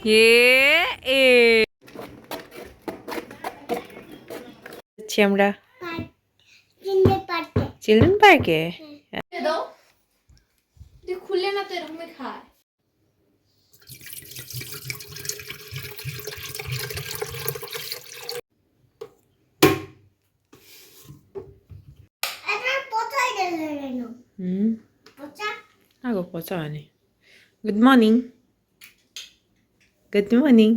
এ যাচ্ছি আমরা। চিলড্রেন পার্কে? খুললে না তো এরকমই খায়। রেন হুম। পচা পচা হয়নি। Good morning good morning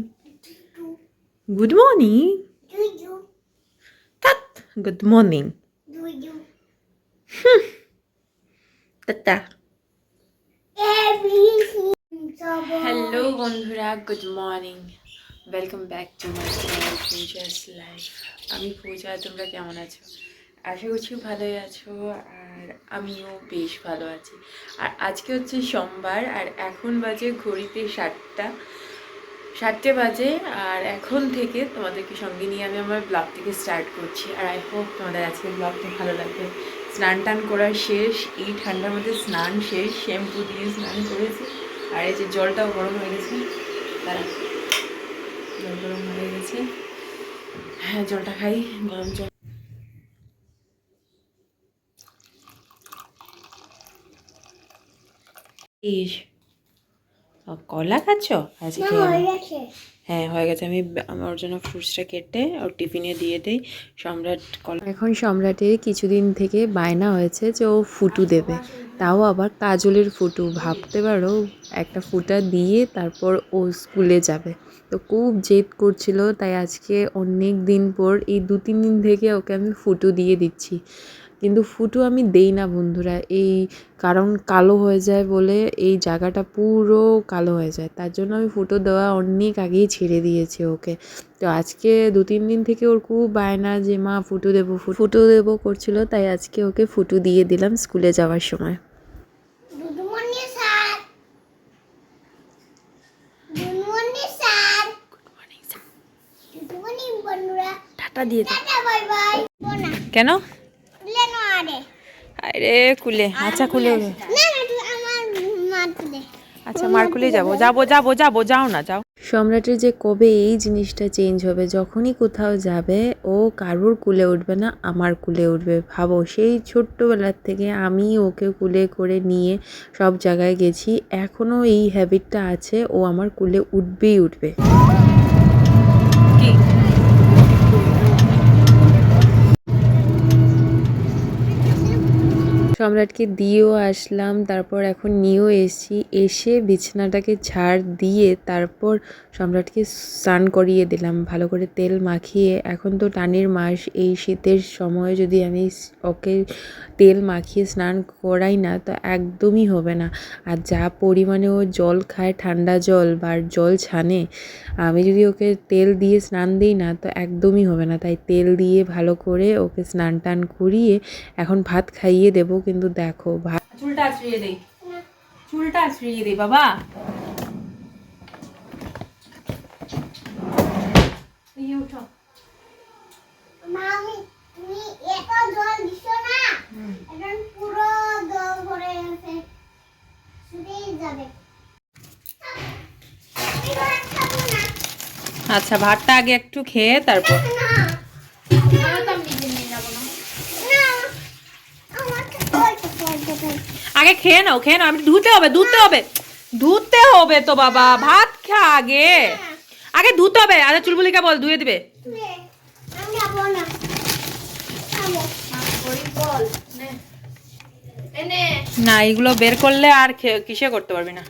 good morning তাত গুড মর্নিং টাটা হ্যালো বন্ধুরা. Good morning welcome back to my channel Puja's life আমি পূজা, তোমরা কেমন আছো? আশা করছি ভালোই আছো, আর আমিও বেশ ভালো আছি। আর আজকে হচ্ছে সোমবার, আর এখন বাজে ঘড়িতে সাতটা। সাতটে বাজে আর এখন থেকে তোমাদেরকে সঙ্গে নিয়ে আমি আমার ব্লগটিকে স্টার্ট করছি। আর আই হোপ তোমাদের আজকের ব্লগটা ভালো লাগবে। স্নান টান করা শেষ এই ঠান্ডার মধ্যে স্নান শেষ শ্যাম্পু দিয়ে স্নান করেছি। আর এই যে জলটাও গরম হয়ে গেছে তারা জল গরম হয়ে গেছে। হ্যাঁ জলটা খাই গরম জল। ও, কলা খাচ্ছ? আজকে। হয়ে হ্যাঁ হয়ে গেছে। আমি আমার জন্য ফ্রুটসটা কেটে ওর টিফিনে দিয়ে দিই। সম্রাট কলা এখন সম্রাটের কিছুদিন থেকে বায়না হয়েছে যে ও ফুটু দেবে। তাও আবার কাজলের ফুটু। ভাবতে পারো একটা ফুটা দিয়ে তারপর ও স্কুলে যাবে। তো খুব জেদ করছিল তাই আজকে অনেক দিন পর এই দু তিন দিন থেকে ওকে আমি ফুটু দিয়ে দিচ্ছি। কিন্তু ফুটু আমি দেই না বন্ধুরা। এই কারণ কালো হয়ে যায় বলে এই জায়গাটা পুরো কালো হয়ে যায়। তার জন্য আমি ফুটো দেওয়া অনেক আগেই ছেড়ে দিয়েছি ওকে। তো আজকে দু তিন দিন থেকে ওর খুব বায়না যে মা ফুটো দেবো ফুটো দেবো করছিল তাই আজকে ওকে ফুটো দিয়ে দিলাম স্কুলে যাওয়ার সময়। দুদুমনি স্যার। দুদুমনি স্যার। দুদুমনি বন্ধুরা। টাটা দিয়ে দে টাটা বাই বাই বোনা কেন? আরে। কুলে আচ্ছা কুলে। আচ্ছা মারকুলে যাব। যাব যাব যাব যাও না যাও। সম্রাটের যে কবে এই জিনিসটা চেঞ্জ হবে যখনই কোথাও যাবে ও কারোর কুলে উঠবে না আমার কুলে উঠবে। ভাবো সেই ছোট্টবেলার থেকে আমি ওকে কুলে করে নিয়ে সব জায়গায় গেছি এখনও এই হ্যাবিটটা আছে ও আমার কুলে উঠবেই উঠবে। সম্রাটকে দিয়েও আসলাম, তারপর এখন নিয়েও এসেছি। এসে বিছানাটাকে ঝাড় দিয়ে তারপর সম্রাটকে স্নান করিয়ে দিলাম, ভালো করে তেল মাখিয়ে। এখন তো টানের মাস, এই শীতের সময় যদি আমি ওকে তেল মাখিয়ে স্নান করাই না, তো একদমই হবে না। আর যা পরিমাণে ও জল খায়, ঠান্ডা জল বা জল ছানে, আমি যদি ওকে তেল দিয়ে স্নান দিই না, তো একদমই হবে না। তাই তেল দিয়ে ভালো করে ওকে স্নান টান করিয়ে এখন ভাত খাইয়ে দেবো কিন্তু দেখো ভাত চুলটা আছড়িয়ে দেই চুলটা আছড়িয়ে দেই বাবা। আচ্ছা ভাতটা আগে একটু খেয়ে তারপর না আমরা তো আমি নিজে নিয়ে যাব না না আমাকে ওই তো ওই তো, ওই তো। আগে খেয়ে নাও খেয়ে নাও। আমি ধুতে হবে ধুতে হবে। ধুতে হবে তো বাবা ভাত খা আগে। আগে ধুতে হবে আরে চুলবুলিকা বল ধুয়ে দিবে। নে, এগুলো বের করলে আর কিসে করতে পারবি না।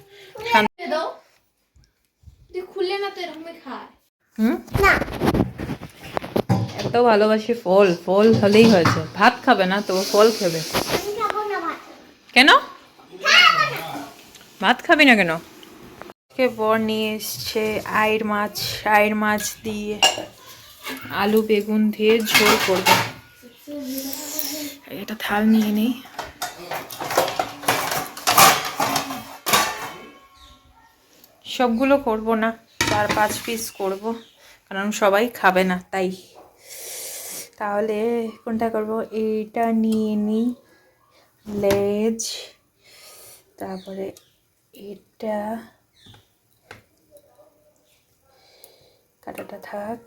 এত ভালোবাসি ফল ফল হলেই হয়েছে। ভাত খাবে না তো ফল খাবে। কেন? ভাত খাবি না কেন? কে বর নিয়ে এসছে আয়ের মাছ আয়ের মাছ দিয়ে আলু, বেগুন দিয়ে ঝোল করবে। এটা থাল নিয়ে নেই। সবগুলো করব না, চার পাঁচ পিস করব, কারণ সবাই খাবে না, তাই। তাহলে কোনটা করব? এইটা নিয়ে নিই। লেজ, তারপরে এটা কাটাটা থাক,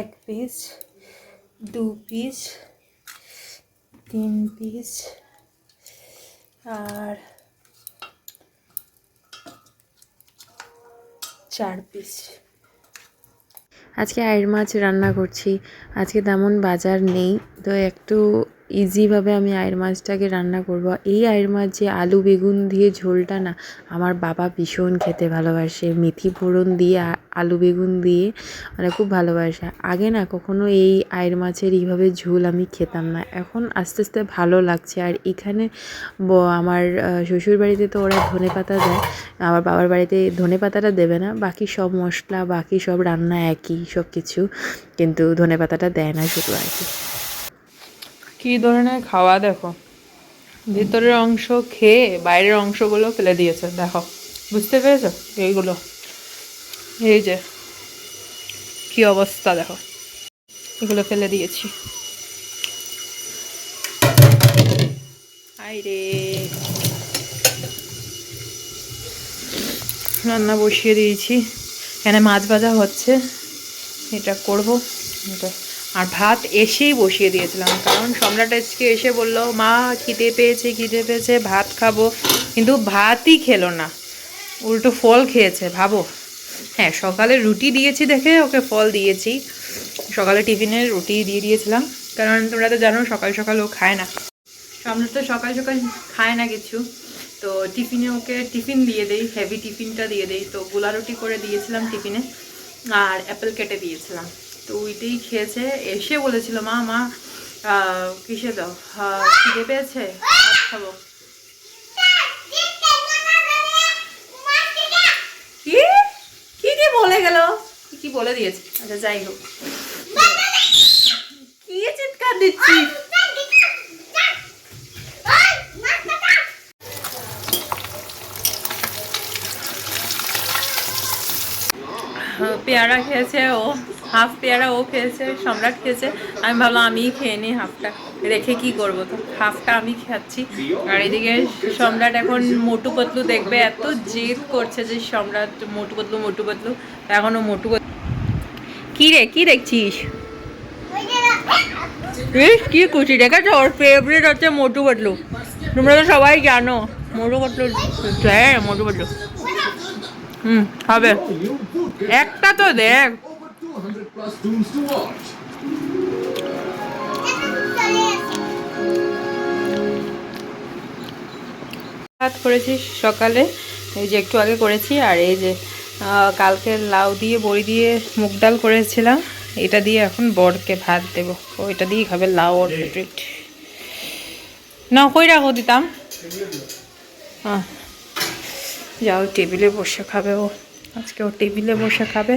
এক পিস দু পিস তিন পিস আর চার পিস আজকে আয়ের মাছ রান্না করছি, আজকে তেমন বাজার নেই, তো একটু ইজিভাবে আমি আয়ের মাছটাকে রান্না করব। এই আয়ের মাছ যে আলু, বেগুন দিয়ে ঝোলটা না, আমার বাবা ভীষণ খেতে ভালোবাসে। মেথি ফোড়ন দিয়ে আলু বেগুন দিয়ে মানে খুব ভালোবাসে। আগে না কখনো এই আয়ের মাছের এইভাবে ঝোল আমি খেতাম না। এখন আস্তে আস্তে ভালো লাগছে। আর এখানে আমার শ্বশুর বাড়িতে তো ওরা ধনে পাতা দেয়, আমার বাবার বাড়িতে ধনে পাতাটা দেবে না। বাকি সব মশলা, বাকি সব রান্না একই সব কিছু কিন্তু ধনে পাতাটা দেয় না শুধু আর কি। কী ধরনের খাওয়া দেখো? ভিতরের অংশ খেয়ে বাইরের অংশগুলো ফেলে দিয়েছে, দেখো। বুঝতে পেরেছ? এইগুলো। এই যে, কি অবস্থা দেখো। এগুলো ফেলে দিয়েছি। রান্না বসিয়ে দিয়েছি। এখানে মাছ ভাজা হচ্ছে। এটা করব। এটা আর ভাত এসেই বসিয়ে দিয়েছিলাম। কারণ সম্রাট আজকে এসে বলল, মা, খিদে পেয়েছে খিদে পেয়েছে, ভাত খাব। কিন্তু ভাতই খেলো না। উল্টো ফল খেয়েছে, ভাবো। হ্যাঁ সকালে রুটি দিয়েছি দেখে ওকে ফল দিয়েছি। সকালে টিফিনে রুটি দিয়ে দিয়েছিলাম। কারণ তোমরা তো জানো, সকাল সকাল ও খায় না। সম্রাট তো সকাল সকাল খায় না কিছু। তো টিফিনে ওকে টিফিন দিয়ে দেই হেভি টিফিনটা দিয়ে দেই। তো গোলা রুটি করে দিয়েছিলাম টিফিনে। আর অ্যাপেল কেটে দিয়েছিলাম। তো ওইটাই খেয়েছে। এসে বলেছিল মা মা কিসে দাও? খিদে পেয়েছে? খাব। কি? কি বলে গেল? কি বলে দিয়েছে? আচ্ছা যাই হোক। কি চিৎকার দিচ্ছিস? হ্যাঁ, পেয়ারা খেয়েছে ও। হাফ পেয়ারা ও খেয়েছে, সম্রাট খেয়েছে। আমি ভাবলাম আমিই খেয়ে নিই হাফটা। রেখে কি করব? তো হাফটা আমি খাচ্ছি। আর এদিকে সম্রাট এখন মোটু পাতলু দেখবে, এত জেদ করছে যে সম্রাট মোটু পাতলু মোটু পাতলু। এখনও মোটু পাতলু। কি রে, কি দেখছিস? কি খুশি। দেখেছ? ওর ফেভারিট হচ্ছে মোটু পাতলু। তোমরা তো সবাই জানো। মোটু পাতলু হ্যাঁ মোটু পাতলু। হুম, হবে। একটা তো দেখ। 200 to watch. ভাত করেছি সকালে। এই যে একটু আগে করেছি, আর এই যে কালকে লাউ দিয়ে, বড়ি দিয়ে মুগ ডাল করেছিলাম। এটা দিয়ে এখন বরকে ভাত দেবো। ও, এটা দিয়ে খাবে লাউ ওর ফেভারিট না, কই রাখো, দিতাম। হ্যাঁ যাও, টেবিলে বসে খাবে ও। আজকে ও টেবিলে বসে খাবে।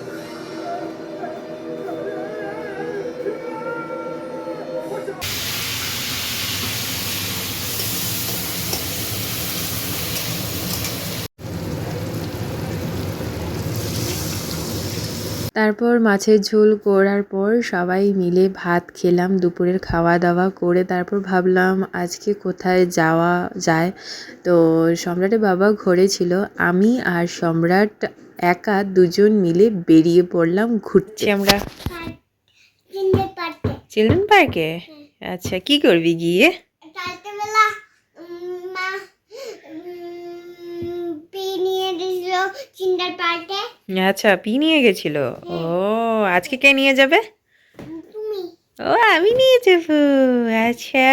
তারপর মাছের ঝোল করার পর সবাই মিলে ভাত খেলাম দুপুরের খাওয়া দাওয়া করে তারপর ভাবলাম আজকে কোথায় যাওয়া যায়। তো সম্রাটের বাবা ঘরে ছিল আমি আর সম্রাট একা দুজন মিলে বেরিয়ে পড়লাম ঘুরতে। আমরা চিনতে চিলড্রেন পার্কে আচ্ছা কি করবি গিয়ে রাত্রেবেলা উম, মা উম, পি নিয়ে চিন্তার পার্টে আচ্ছা পি নিয়ে গেছিল। ও আজকে কে নিয়ে যাবে? তুমি। ও আমি নিয়ে যাব। আচ্ছা।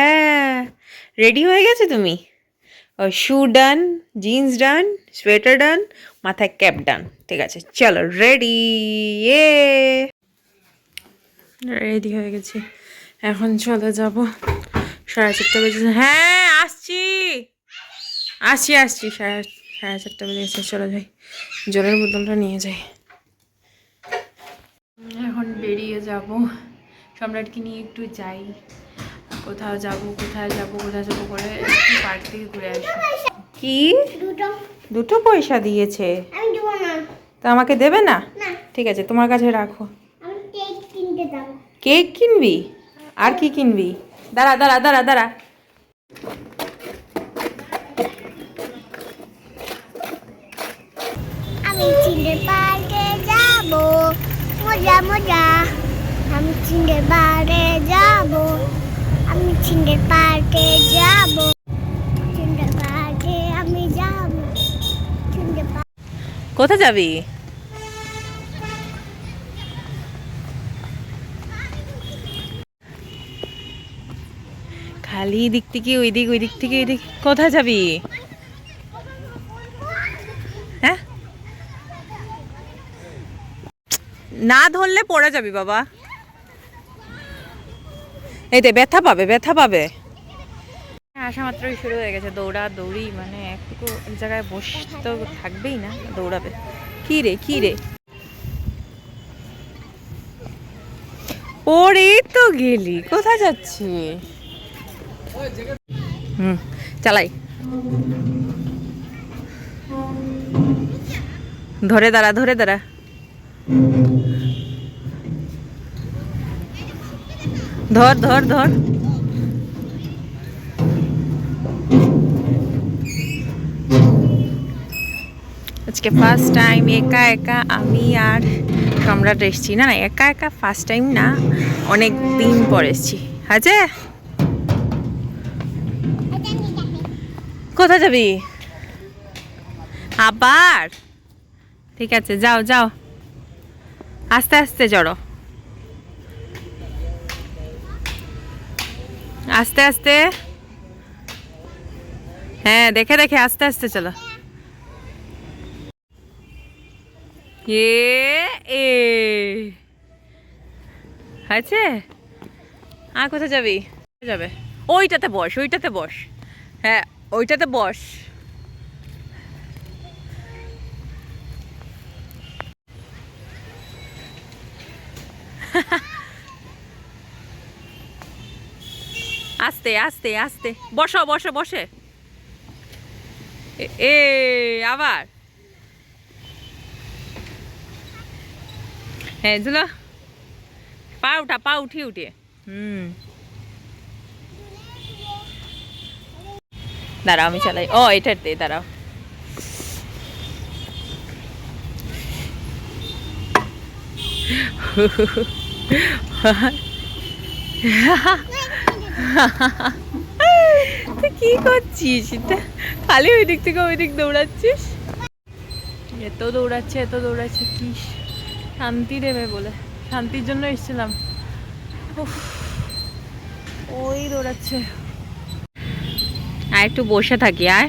রেডি হয়ে গেছে তুমি? ও শু ডান জিন্স ডান সোয়েটার ডান মাথায় ক্যাপ ডান ঠিক আছে চলো রেডি এ রেডি হয়ে গেছি। এখন চলে যাব। সাড়ে চারটা বেজে হ্যাঁ আসছি! আসছি আসছি সাড়ে সাড়ে চারটা বেজে গেছে চলে যাই। জলের বোতলটা নিয়ে যাই। এখন বেরিয়ে যাব। সম্রাটকে নিয়ে একটু যাই। কোথাও যাব কোথায় যাব কোথায় যাব করে একটু পার্ক থেকে ঘুরে আসি। কি? দুটো। দুটো পয়সা দিয়েছে? আমি দেবো না। তো আমাকে দেবে না? না। ঠিক আছে তোমার কাছে রাখো। কেক কেক কিনবি? আর কি কিনবি? দাঁড়া দাঁড়া দাঁড়া দাঁড়া। আমি চিন্ডের পার্কে যাব। মজা মজা। আমি চিন্ডের পার্কে যাব। আমি চিন্ডের পার্কে যাব। চিন্ডের পার্কে আমি যাব। পার্কে কোথায় যাবি? খালি দিক থেকে ওই দিক ওই দিক থেকে ওই দিক কোথায় যাবি? না ধরলে পড়ে যাবি বাবা। এই তো ব্যথা পাবে ব্যথা পাবে। আসা মাত্রই শুরু হয়ে গেছে দৌড়া দৌড়ি মানে একটুকু এক জায়গায় বসে তো থাকবেই না দৌড়াবে। কি রে কি রে? পড়ে তো গেলি কোথায় যাচ্ছি হুম চালাই। ধরে দাঁড়া ধরে দাঁড়া। ধর ধর ধর। আজকে ফার্স্ট টাইম একা একা আমি আর সম্রাট এসছি। না না, একা একা ফার্স্ট টাইম না, অনেক দিন পর এসছি। আছে কোথায় যাবি? আবার? ঠিক আছে, যাও যাও। আস্তে আস্তে চড়ো আস্তে আস্তে। হ্যাঁ দেখে দেখে আস্তে আস্তে চলো। এ এ। আছে আর কোথায় যাবি? যাবে। ওইটাতে বস ওইটাতে বস। হ্যাঁ ওইটাতে বস। আস্তে আস্তে আস্তে। বসো বসো, বসে। এ- আবার। হ্যাঁ ঝুলো পা উঠা, পা উঠিয়ে উঠিয়ে। হুম। দাঁড়াও, আমি চালাই। ও এটাতে দাঁড়াও। তুই কি করছিস? খালি ওই দিক থেকে ওই দিক দৌড়াচ্ছিস? এত দৌড়াচ্ছে এত দৌড়াচ্ছে কি শান্তি দেবে বলে। শান্তির জন্য এসেছিলাম। ওই দৌড়াচ্ছে। আর একটু বসে থাকি আর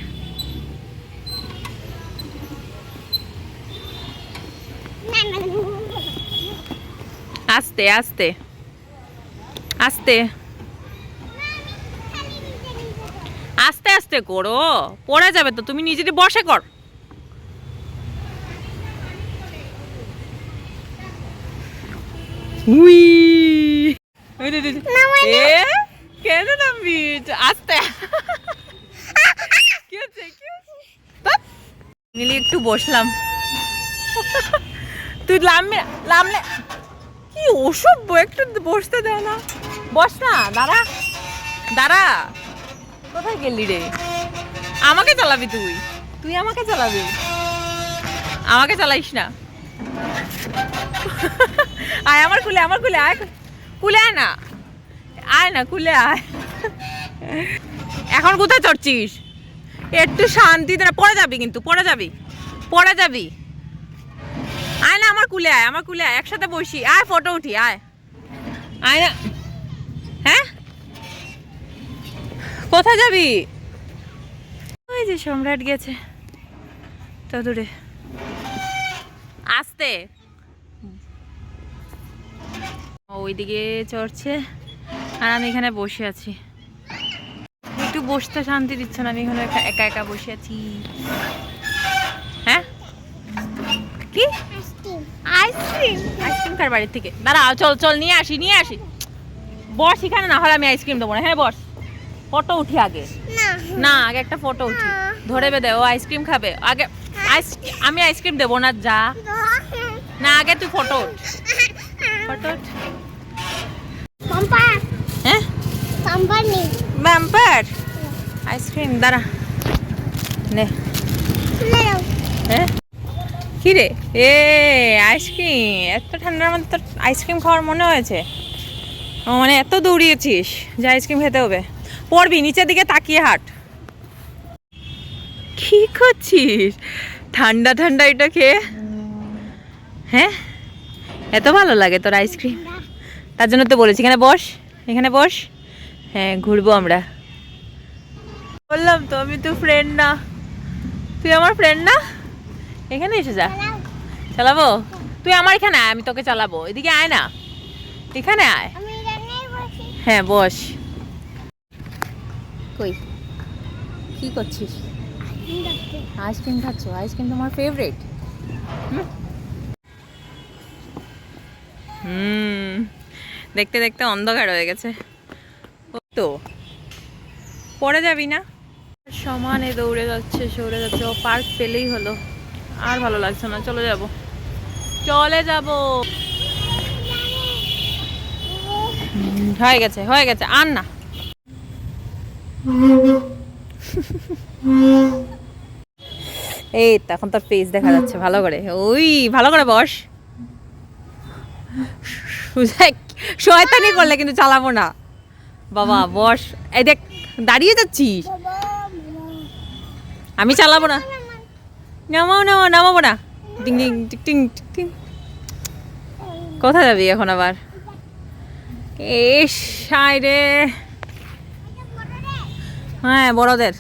আস্তে আস্তে। আস্তে। আস্তে করো। পড়ে যাবে তো তুমি নিজেটি বসে কর। উই। ওই দে, দে, দে। এ? কেন নামবি? আস্তে। কি হচ্ছে কি হচ্ছে? একটু বসলাম। তুই লামলে। কি অসভ্য একটু বসতে দেয় না। বস না দাঁড়া। দাঁড়া। কোথায় গেলি রে? আমাকে চালাবি তুই। তুই আমাকে চালাবি। আমাকে চালাইস না। আয় আমার কুলে আমার কুলে আয় কুলে আয় না। আয় না কুলে আয়। এখন কোথায় চড়ছিস? একটু শান্তিতে না, পড়ে যাবি কিন্তু, পড়ে যাবি। পড়ে যাবি। আয় না, আমার কুলে আয়, আমার কুলে আয়। একসাথে বসি। আয়, ফটো উঠি, আয়। আয় না। হ্যাঁ? কোথায় যাবি? ওই যে সম্রাট গেছে। তো দূরে। আসতে। ওইদিকে চড়ছে আর আমি এখানে বসে আছি। একটু বসতে শান্তি দিচ্ছে না আমি এখানে একা একা বসে আছি। হ্যাঁ? কি? আইসক্রিম। আইসক্রিম কার বাড়ির থেকে? দাঁড়াও চল চল নিয়ে আসি নিয়ে আসি। বস এখানে না হলে আমি আইসক্রিম দেবো না। হ্যাঁ বস। ফটো উঠি আগে। না। না আগে একটা ফটো উঠি। ধরে বেঁধে ও আইসক্রিম খাবে। আগে আমি আইসক্রিম দেবো না যা। না আগে তুই ফটো উঠ। ফটো উঠ। হ্যাঁ? ব্যাম্পার আইসক্রিম দাঁড়া। নে। হ্যাঁ? কি রে? এ আইসক্রিম এত ঠান্ডার মধ্যে তোর আইসক্রিম খাওয়ার মনে হয়েছে? মানে এত দৌড়িয়েছিস যে আইসক্রিম খেতে হবে। পড়বি নিচের দিকে তাকিয়ে হাট। কি করছিস? ঠান্ডা ঠান্ডা এটা খেয়ে। হ্যাঁ? এত ভালো লাগে তোর আইসক্রিম। তার জন্য তো বলেছি এখানে বস এখানে বস। হ্যাঁ ঘুরবো আমরা। বললাম তো আমি তো ফ্রেন্ড না। তুই আমার ফ্রেন্ড না? এখানে এসে যা। চালাবো? তুই আমার এখানে আয় আমি তোকে চালাবো। এদিকে আয় না। এখানে আয়। হ্যাঁ বস। কই? কি করছিস? আইসক্রিম খাচ্ছ। আইসক্রিম তোমার ফেভারিট হুম? দেখতে দেখতে অন্ধকার হয়ে গেছে। ও তো। পড়ে যাবি না? সমানে দৌড়ে যাচ্ছে সরে যাচ্ছে। ও পার্ক পেলেই হলো। আর ভালো লাগছে না। চলে যাব। চলে যাব। হয়ে গেছে হয়ে গেছে। আর না। এই তো, এখন তোর ফেস দেখা যাচ্ছে, ভালো করে। ওই, ভালো করে বস। শয়তানি করলে কিন্তু চালাবো না। বাবা, বস। এই দেখ, দাঁড়িয়ে যাচ্ছিস। আমি চালাবো না। নামাও নামাও নামাবো না। টিং টিং টিং টিং কোথায় যাবি এখন আবার? এস রে। হ্যাঁ বড়দের।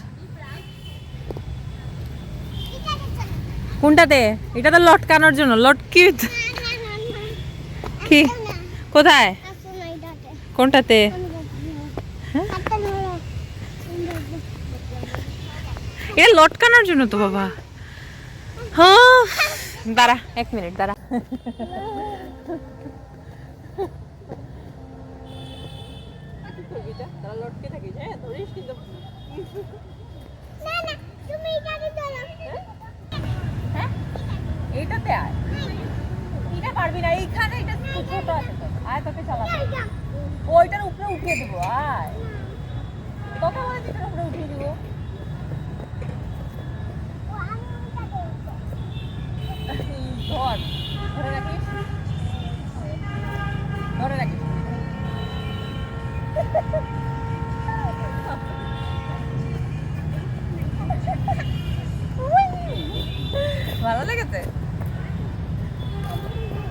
কোনটাতে? এটা তো লটকানোর জন্য, লটকি। কি? কোথায়? কোনটাতে? এটা লটকানোর জন্য তো, বাবা। হ্যাঁ দাঁড়া, এক মিনিট, দাঁড়া। এইটাতে আয়। এটা পারবি না এইখানে এটা ছোট আছে তো। আয় তোকে চালাবো ওইটার উপরে উঠিয়ে দেবো আয়। তোকে বলে এটার উপরে উঠিয়ে দেবো। ধর ধরে রাখিস? ধরে রাখিস? লেগেছে?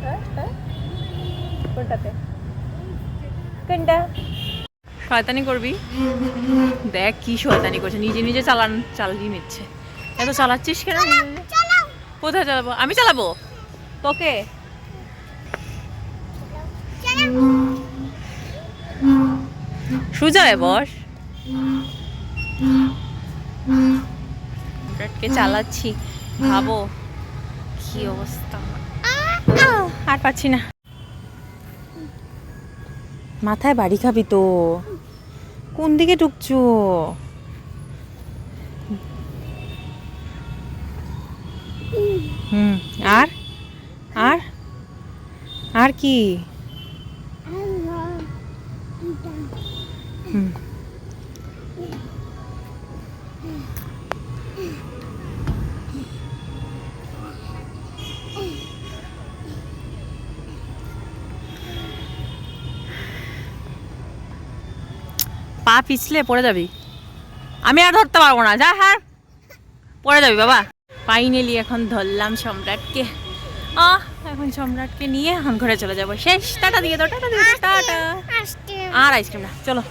হ্যাঁ, হ্যাঁ? শয়তানি করবি? দেখ কি শয়তানি করছে নিজে নিজে চালান চালিয়ে নিচ্ছে। এত চালাচ্ছিস কেন? কোথায় চালাবো? আমি চালাবো? তোকে? সুজয় বস। চালাচ্ছি ভাবো। কি অবস্থা? আর পাচ্ছি না। মাথায় বাড়ি খাবি তো। কোন দিকে ঢুকছো? হুম, আর? আর? আর কি? হুম। পিছলে পড়ে যাবি। আমি আর ধরতে পারব না যা হ্যাঁ পড়ে যাবি বাবা। ফাইনালি এখন ধরলাম সম্রাটকে। আহ এখন সম্রাটকে নিয়ে এখন ঘরে চলে যাব। শেষ টাটা দিয়ে দাও টাটা দিয়ে দাও টাটা। আর আইসক্রিম না চলো।